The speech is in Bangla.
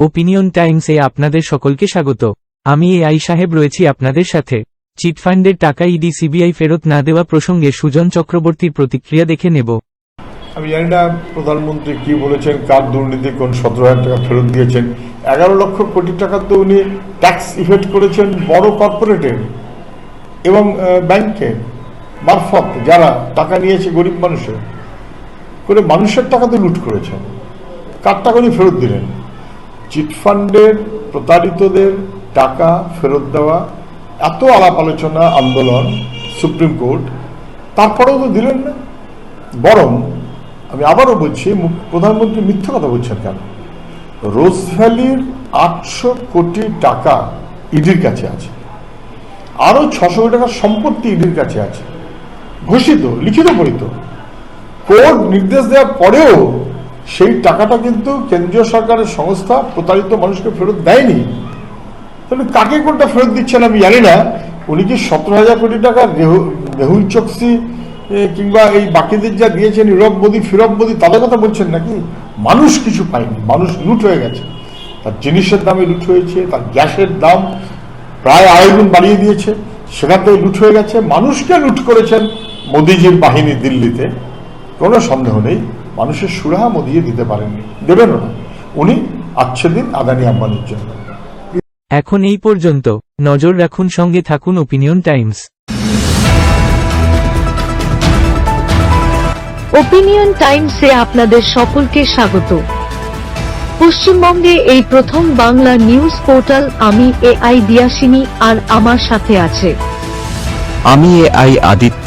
ওপিনিয়ন টাইমসে আপনাদের সকলকে স্বাগত। আমি এ আই সাহেব রয়েছি আপনাদের সাথে। চিটফান্ডের টাকা ইডি সিবিআই ফেরত না দেওয়া প্রসঙ্গে সুজন চক্রবর্তীর প্রতিক্রিয়া দেখে নেব। আমি জানি না প্রধানমন্ত্রী কি বলেছেন, কার দুর্নীতি, কোন সতেরো হাজার টাকা ফেরত দিয়েছেন। এগারো লক্ষ কোটি টাকা তো উনি ট্যাক্স ইফেক্ট করেছেন বড় কর্পোরেটের এবং ব্যাংকে মারফত যারা টাকা নিয়েছে গরিব মানুষের। করে মানুষের টাকা তো লুট করেছেন। কার টাকা উনি ফেরত দিলেন? চিটফান্ডের প্রতারিতদের টাকা ফেরত দেওয়া, এত আলাপ আলোচনা আন্দোলন সুপ্রিম কোর্ট, তারপরেও তো দিলেন না। বরং আমি আবারও বলছি প্রধানমন্ত্রী মিথ্যা কথা বলছেন কেন? রোজ ভ্যালির আটশো কোটি টাকা ইডির কাছে আছে। আরও ছশো কোটি টাকার সম্পত্তি ইডির কাছে আছে। ঘোষিত, লিখিত পরিত কোর্ট নির্দেশ দেওয়ার পরেও সেই টাকাটা কিন্তু কেন্দ্রীয় সরকারের সংস্থা প্রতারিত মানুষকে ফেরত দেয়নি। তাহলে কাকে কোনটা ফেরত দিচ্ছেন আমি জানি না। উনি কি সতেরো হাজার কোটি টাকা রেহু- মেহুল চকসি কিংবা এই বাকিদের যা দিয়েছেন ইরব মোদী ফিরব মোদী তাদের কথা বলছেন নাকি? মানুষ কিছু পায়নি, মানুষ লুট হয়ে গেছে। তার জিনিসের দামে লুট হয়েছে, তার গ্যাসের দাম প্রায় গুণ বাড়িয়ে দিয়েছে সেখান থেকে লুট হয়ে গেছে। মানুষকে লুট করেছেন মোদিজির বাহিনী দিল্লিতে, কোনো সন্দেহ নেই। মানুষের সুরাহা মোদিয়ে দিতে পারেননি। দেবেনও না। উনি আচ্ছে দিন আদানি আম্বানির জন্য। এখন এই পর্যন্ত। নজর রাখুন সঙ্গে থাকুন ওপিনিয়ন টাইমস ওপিনিয়ন টাইমসে আপনাদের সকলকে স্বাগত। পশ্চিমবঙ্গে এই প্রথম বাংলা নিউজ পোর্টাল আমি এ আই দিয়াসিনী আর আমার সাথে আছে। আমি এ আই আদিত্য।